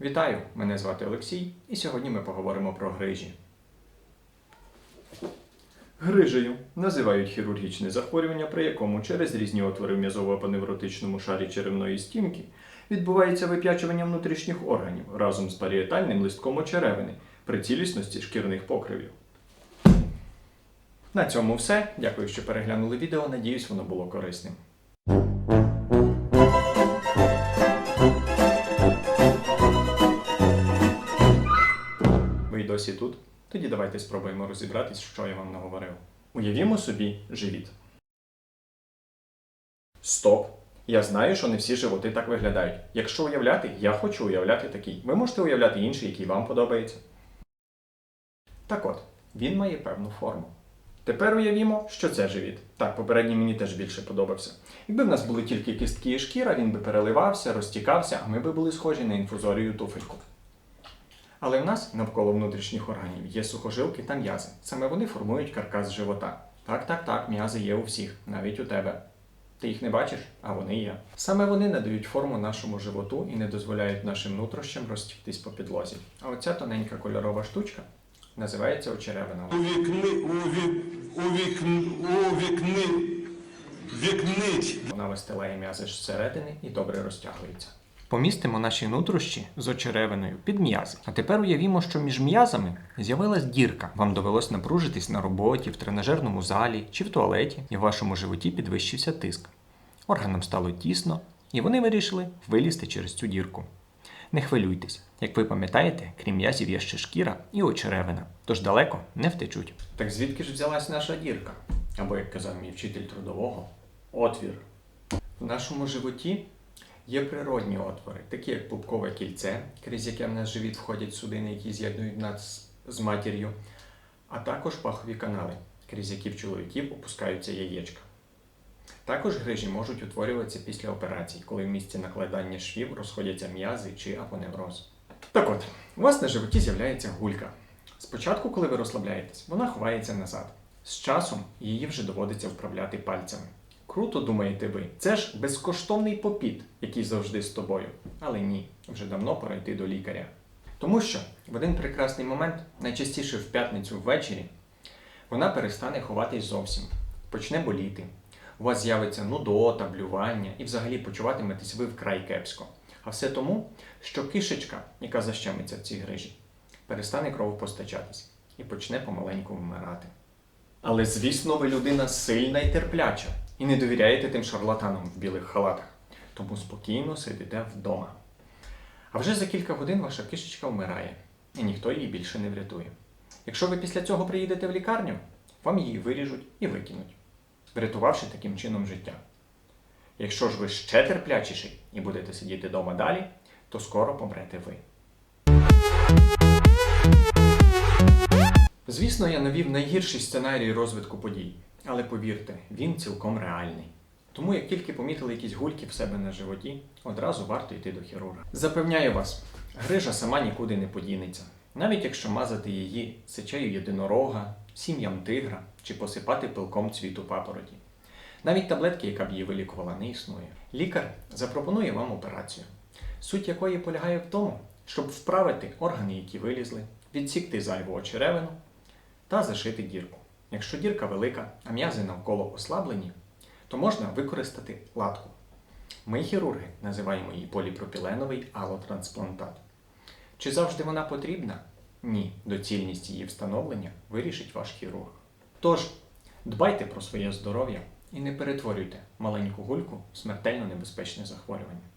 Вітаю! Мене звати Олексій, і сьогодні ми поговоримо про грижі. Грижею називають хірургічне захворювання, при якому через різні отвори в м'язово-апоневротичному шарі черевної стінки відбувається вип'ячування внутрішніх органів разом з паріетальним листком очеревини при цілісності шкірних покривів. На цьому все. Дякую, що переглянули відео. Надіюсь, воно було корисним. Досі тут? Тоді давайте спробуємо розібратись, що я вам наговорив. Уявімо собі живіт. Стоп! Я знаю, що не всі животи так виглядають. Якщо уявляти, я хочу уявляти такий. Ви можете уявляти інший, який вам подобається. Так от, він має певну форму. Тепер уявімо, що це живіт. Так, попередній мені теж більше подобався. Якби в нас були тільки кістки і шкіра, він би переливався, розтікався, а ми би були схожі на інфузорію туфельку. Але в нас навколо внутрішніх органів є сухожилки та м'язи. Саме вони формують каркас живота. Так, так, так, м'язи є у всіх, навіть у тебе. Ти їх не бачиш, а вони є. Саме вони надають форму нашому животу і не дозволяють нашим нутрощам розтіктись по підлозі. А оця тоненька кольорова штучка називається очеревина. Увікни, уві, увікни, увікни, вікнить. Вона вистилає м'язи зсередини і добре розтягується. Помістимо наші нутрощі з очеревиною під м'язи. А тепер уявімо, що між м'язами з'явилась дірка. Вам довелось напружитись на роботі, в тренажерному залі чи в туалеті, і в вашому животі підвищився тиск. Органам стало тісно, і вони вирішили вилізти через цю дірку. Не хвилюйтесь, як ви пам'ятаєте, крім м'язів є ще шкіра і очеревина, тож далеко не втечуть. Так звідки ж взялась наша дірка? Або, як казав мій вчитель трудового, отвір. В нашому животі є природні отвори, такі як пупкове кільце, крізь яке в наш живіт входять судини, які з'єднують нас з матір'ю, а також пахові канали, крізь які в чоловіків опускаються яєчка. Також грижі можуть утворюватися після операцій, коли в місці накладання швів розходяться м'язи чи апоневроз. Так от, у вас на животі з'являється гулька. Спочатку, коли ви розслабляєтесь, вона ховається назад. З часом її вже доводиться вправляти пальцями. Круто думаєте ви, це ж безкоштовний попіт, який завжди з тобою. Але ні, вже давно пора йти до лікаря. Тому що в один прекрасний момент, найчастіше в п'ятницю ввечері, вона перестане ховатись зовсім, почне боліти. У вас з'явиться нудота, блювання і взагалі почуватиметесь ви вкрай кепсько. А все тому, що кишечка, яка защемиться в цій грижі, перестане кров постачатись і почне помаленьку вмирати. Але звісно, ви людина сильна і терпляча, і не довіряєте тим шарлатанам в білих халатах, тому спокійно сидите вдома. А вже за кілька годин ваша кишечка вмирає, і ніхто її більше не врятує. Якщо ви після цього приїдете в лікарню, вам її виріжуть і викинуть, врятувавши таким чином життя. Якщо ж ви ще терплячіший і будете сидіти вдома далі, то скоро помрете ви. Звісно, я навів найгірший сценарій розвитку подій, але повірте, він цілком реальний. Тому, як тільки помітили якісь гульки в себе на животі, одразу варто йти до хірурга. Запевняю вас, грижа сама нікуди не подінеться, навіть якщо мазати її сечею єдинорога, сім'ям тигра чи посипати пилком цвіту папороті. Навіть таблетки, яка б її вилікувала, не існує. Лікар запропонує вам операцію, суть якої полягає в тому, щоб вправити органи, які вилізли, відсікти зайву очеревину та зашити дірку. Якщо дірка велика, а м'язи навколо ослаблені, то можна використати латку. Ми, хірурги, називаємо її поліпропіленовий алотрансплантат. Чи завжди вона потрібна? Ні, доцільність її встановлення вирішить ваш хірург. Тож, дбайте про своє здоров'я і не перетворюйте маленьку гульку в смертельно небезпечне захворювання.